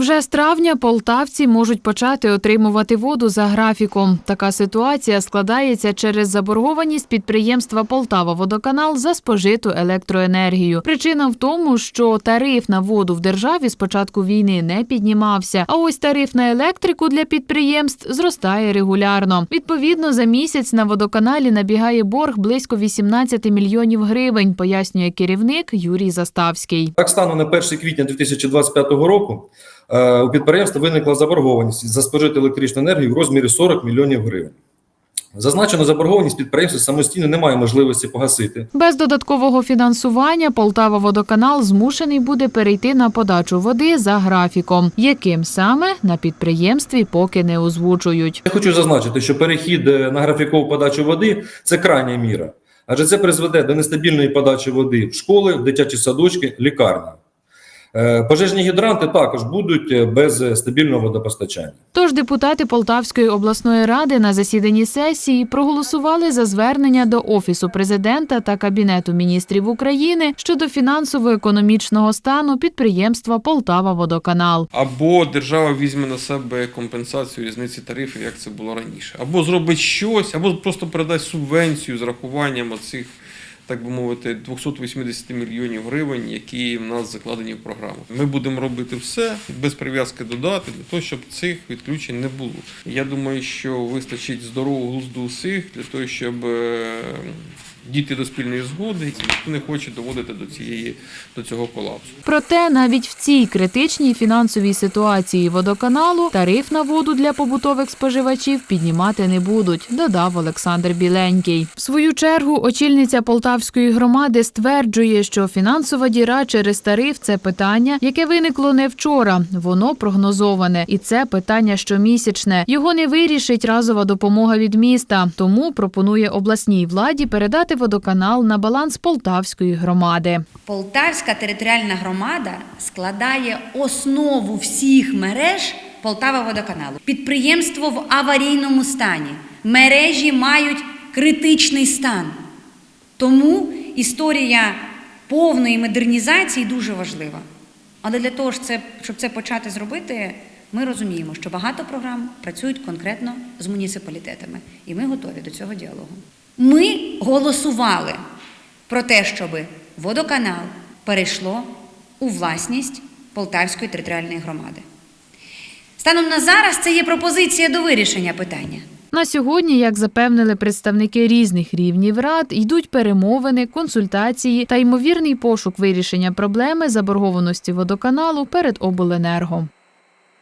Вже з травня полтавці можуть почати отримувати воду за графіком. Така ситуація складається через заборгованість підприємства Полтава Водоканал за спожиту електроенергію. Причина в тому, що тариф на воду в державі з початку війни не піднімався. А ось тариф на електрику для підприємств зростає регулярно. Відповідно, за місяць на водоканалі набігає борг близько 18 мільйонів гривень, пояснює керівник Юрій Заставський. Так станом на 1 квітня 2025 року е, у підприємства виникла заборгованість за спожиту електричну енергію в розмірі 40 мільйонів гривень. Зазначену заборгованість підприємство самостійно не має можливості погасити. Без додаткового фінансування Полтава Водоканал змушений буде перейти на подачу води за графіком, яким саме на підприємстві поки не озвучують. Я хочу зазначити, що перехід е, на графікову подачу води це крайня міра, адже це призведе до нестабільної подачі води в школи, в дитячі садочки, лікарні. Е, Пожежні гідранти також будуть е, без е, стабільного водопостачання. Тож депутати Полтавської обласної ради на засіданні сесії проголосували за звернення до офісу президента та кабінету міністрів України щодо фінансово-економічного стану підприємства Полтава Водоканал. Або держава візьме на себе компенсацію різниці тарифів, як це було раніше, або зробить щось, або просто передасть субвенцію з рахуванням оцих, так би мовити, 280 мільйонів гривень, які в нас закладені в програму. Ми будемо робити все без прив'язки до дати, для того, щоб цих відключень не було. Я думаю, що вистачить здорового глузду усіх для того, щоб дійти до спільної згоди, і не хоче доводити до цієї до цього колапсу. Проте навіть в цій критичній фінансовій ситуації водоканалу тариф на воду для побутових споживачів піднімати не будуть, додав Олександр Біленький. В свою чергу очільниця Полтавської громади стверджує, що фінансова діра через тариф це питання, яке виникло не вчора. Воно прогнозоване, і це питання щомісячне. Його не вирішить разова допомога від міста. Тому пропонує обласній владі передати водоканал на баланс Полтавської громади. Полтавська територіальна громада складає основу всіх мереж Полтава водоканалу. Підприємство в аварійному стані. Мережі мають критичний стан. Тому історія повної модернізації дуже важлива. Але для того, щоб це почати зробити, ми розуміємо, що багато програм працюють конкретно з муніципалітетами, і ми готові до цього діалогу. Ми голосували про те, щоб водоканал перейшло у власність Полтавської територіальної громади. Станом на зараз це є пропозиція до вирішення питання. На сьогодні, як запевнили представники різних рівнів рад, йдуть перемовини, консультації та ймовірний пошук вирішення проблеми заборгованості водоканалу перед обленерго.